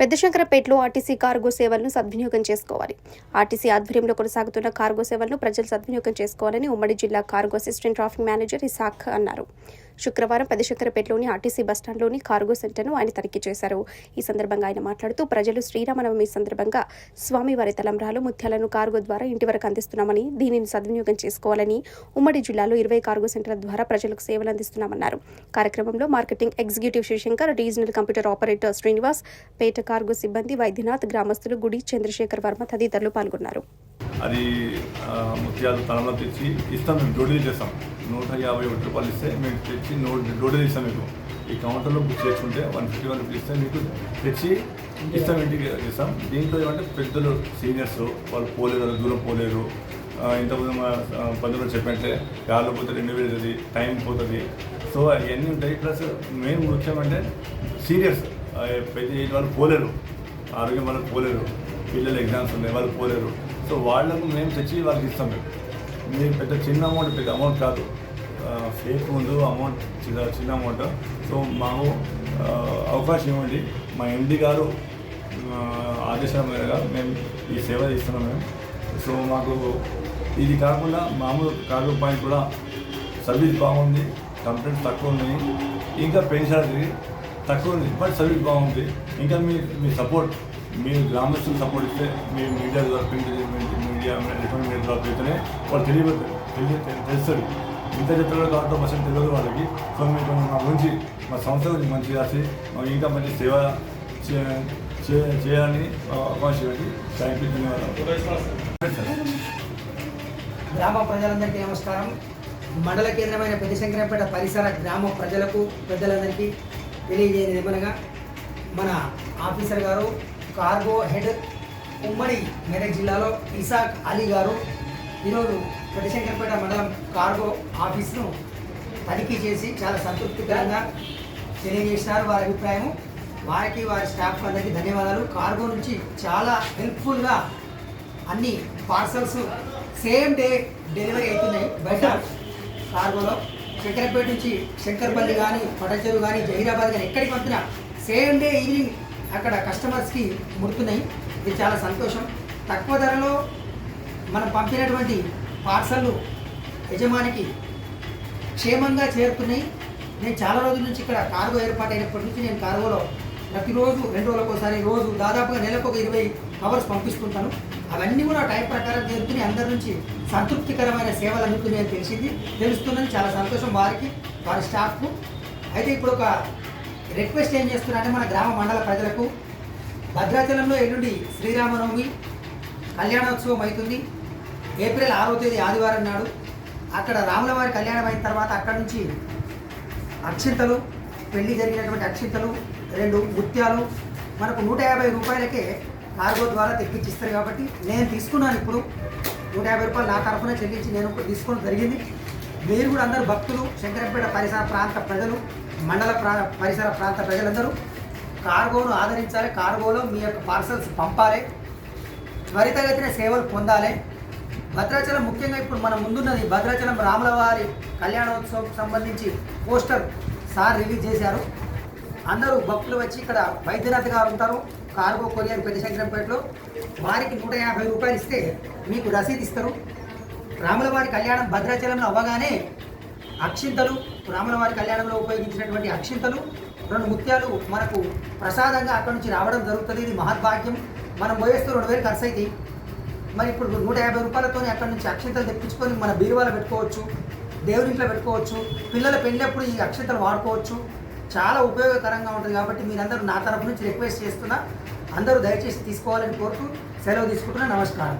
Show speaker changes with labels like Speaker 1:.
Speaker 1: పెద్దశంకరపేటలో RTC cargo సేవలను సద్వినియోగం చేసుకోవాలి. ఆర్టీసీ ఆధ్వర్యంలో కొనసాగుతున్న కార్గో సేవలను ప్రజలు సద్వినియోగం చేసుకోవాలని ఉమ్మడి జిల్లా cargo assistant traffic manager Isak అన్నారు. శుక్రవారం పెద్దశంకరపేటలోని ఆర్టీసీ బస్టాండ్లోని కార్గో సెంటర్ను ఆయన తనిఖీ చేశారు. ఈ సందర్భంగా ఆయన మాట్లాడుతూ ప్రజలు శ్రీరామనవమి సందర్భంగా స్వామివారి తలంబ్రాలు ముత్యాలను కార్గో ద్వారా ఇంటి వరకు అందిస్తున్నామని దీనిని సద్వినియోగం చేసుకోవాలని ఉమ్మడి జిల్లాలో ఇరవై కార్గో సెంటర్ల ద్వారా ప్రజలకు సేవలు అందిస్తున్నామన్నారు. కార్యక్రమంలో marketing executive Shivashankar regional computer operator Srinivas పేట కార్గో సిబ్బంది వైద్యనాథ్ గ్రామస్తులు గుడి చంద్రశేఖర్ వర్మ తదితరులు పాల్గొన్నారు.
Speaker 2: అది ముత్యాలు తలంలో తెచ్చి ఇస్తాం మేము డోడీ చేస్తాం. నూట యాభై ఒకటి రూపాయలు ఇస్తే మేము తెచ్చి నో డోడీ ఇస్తాం మీకు. ఈ కౌంటర్లో బుక్ చేసుకుంటే వన్ ఫిఫ్టీ వన్ రూపీస్ ఇస్తే మీకు తెచ్చి ఇస్తాం ఇంటికి ఇస్తాం దీంట్లో ఏమంటే పెద్దలు సీనియర్స్ వాళ్ళు పోలేరు వాళ్ళు దూరం పోలేరు. ఇంతకుముందు మా బంధువులు చెప్పంటే గాల్లో పోతే రెండు వేలు టైం పోతుంది. సో అవన్నీ ఉంటాయి. ప్లస్ మెయిన్ ముఖ్యం అంటే సీరియస్ పెద్ద ఏజ్ వాళ్ళు పోలేరు. ఆరోగ్యం వాళ్ళకి పోలేరు. పిల్లలు ఎగ్జామ్స్ ఉన్నాయి వాళ్ళు పోలేరు. సో వాళ్ళకు మేము తెచ్చి వాళ్ళకి ఇస్తాం మేము. మీరు పెద్ద చిన్న అమౌంట్ పెద్ద అమౌంట్ కాదు. ఫేక్ ముందు అమౌంట్ చిన్న చిన్న అమౌంట్ సో మాకు అవకాశం ఇవ్వండి. మా ఎండి గారు ఆదేశాల మేరగా మేము ఈ సేవ చేస్తున్నాం మేము. సో మాకు ఇది కాకుండా మామూలు కార్గో పాయింట్ కూడా సర్వీస్ బాగుంది కంప్లైంట్స్ తక్కువ ఉన్నాయి. ఇంకా పెన్షన్ తక్కువ ఉంది బట్ సర్వీస్ బాగుంది. ఇంకా మీ మీ సపోర్ట్ మీ గ్రామస్తులు సపోర్ట్ ఇస్తే మీ మీడియా ద్వారా ప్రింట్ మీడియా డిఫరెంట్ మీడియా ద్వారా పెడితేనే వాళ్ళు తెలియదు తెలియ తెలుస్తుంది ఇంత చెప్తారో కాబట్టి పర్సెంట్ తెలియదు వాళ్ళకి సో మీకు మా గురించి మా సంస్థ గురించి మంచి రాసి ఇంకా మంచి సేవ చేయాలని అవకాశం ఇవ్వండి. థ్యాంక్ యూ ధన్యవాదాలు.
Speaker 3: గ్రామ ప్రజలందరికీ నమస్కారం. మండల కేంద్రమైన పెద్ద శంకరంపేట పరిసర గ్రామ ప్రజలకు పెద్దలందరికీ తెలియజేయని ఏమనగా మన ఆఫీసర్ గారు కార్గో హెడ్ ఉమ్మడి మెదక్ జిల్లాలో ఇసాక్ అలీ గారు ఈరోజు పెద్దశంకరపేట మండలం కార్గో ఆఫీస్ను తనిఖీ చేసి చాలా సంతృప్తికరంగా తెలియజేసినారు వారి అభిప్రాయం వారికి వారి స్టాఫ్ అందరికీ ధన్యవాదాలు. కార్గో నుంచి చాలా హెల్ప్ఫుల్గా అన్ని పార్సల్స్ సేమ్ డే డెలివరీ అవుతున్నాయి బయట కార్గోలో. శంకరపేట నుంచి శంకర్పల్లి కానీ పటచెరు కానీ జహీరాబాద్ కానీ ఎక్కడికి వచ్చినా సేమ్ డే ఈవినింగ్ అక్కడ కస్టమర్స్కి ముడుతున్నాయి. ఇది చాలా సంతోషం. తక్కువ ధరలో మనం పంపినటువంటి పార్సళ్ళు యజమానికి క్షేమంగా చేరుతున్నాయి. నేను చాలా రోజుల నుంచి ఇక్కడ కార్గో ఏర్పాటు అయినప్పటి నుంచి నేను కార్గోలో ప్రతిరోజు రెండు రోజులకు ఒకసారి రోజు దాదాపుగా నెలకు ఒక ఇరవై అవర్స్ పంపిస్తుంటాను. అవన్నీ కూడా టైం ప్రకారం జరుగుతున్నాయి అందరి నుంచి సంతృప్తికరమైన సేవలు అందుతున్నాయని తెలిసింది. తెలుస్తుందని చాలా సంతోషం వారికి వారి స్టాఫ్కు. అయితే ఇప్పుడు ఒక రిక్వెస్ట్ ఏం చేస్తున్నారంటే మన గ్రామ మండల ప్రజలకు భద్రాచలంలో ఎల్లుండి శ్రీరామనవమి కళ్యాణోత్సవం అవుతుంది. ఏప్రిల్ ఆరో తేదీ ఆదివారం నాడు అక్కడ రాములవారి కళ్యాణం అయిన తర్వాత అక్కడ నుంచి అక్షింతలు పెళ్ళి జరిగినటువంటి అక్షింతలు రెండు ముత్యాలు మనకు నూట యాభై రూపాయలకే కార్గో ద్వారా తెప్పించిస్తారు కాబట్టి నేను తీసుకున్నాను ఇప్పుడు. నూట యాభై రూపాయలు నా తరఫున చెల్లించి నేను తీసుకోవడం జరిగింది. మీరు కూడా అందరూ భక్తులు శంకరంపేట పరిసర ప్రాంత ప్రజలు మండల ప్రా పరిసర ప్రాంత ప్రజలందరూ కార్గోను ఆదరించాలి. కార్గోలో మీ యొక్క పార్సల్స్ పంపాలి. త్వరితగతిన సేవలు పొందాలి. భద్రాచలం ముఖ్యంగా ఇప్పుడు మన ముందున్నది భద్రాచలం రాములవారి కళ్యాణోత్సవం సంబంధించి పోస్టర్ సార్ రిలీజ్ చేశారు. అందరూ భక్తులు వచ్చి ఇక్కడ వైద్యనాథ్ గారు ఉంటారు కార్గో కొరియర్ పెద్ద శంకరంపేటలో. వారికి నూట యాభై రూపాయలు ఇస్తే మీకు రసీదు ఇస్తారు. రాములవారి కళ్యాణం భద్రాచలంలో అవ్వగానే అక్షింతలు రాములవారి కళ్యాణంలో ఉపయోగించినటువంటి అక్షింతలు రెండు ముత్యాలు మనకు ప్రసాదంగా అక్కడి నుంచి రావడం జరుగుతుంది. ఇది మహద్భాగ్యం. మనం పోయేస్తూ రెండు వేలు ఖర్చు అవుతాయి మరి ఇప్పుడు నూట యాభై రూపాయలతో అక్కడ నుంచి అక్షంతలు తెప్పించుకొని మన బీరువాలో పెట్టుకోవచ్చు దేవుడింట్లో పెట్టుకోవచ్చు పిల్లల పెళ్ళప్పుడు ఈ అక్షంతలు వాడుకోవచ్చు. చాలా ఉపయోగకరంగా ఉంటుంది కాబట్టి మీరందరూ నా తరపు నుంచి రిక్వెస్ట్ చేస్తున్నా అందరూ దయచేసి తీసుకోవాలని కోరుతూ సెలవు తీసుకుంటున్నా. నమస్కారం.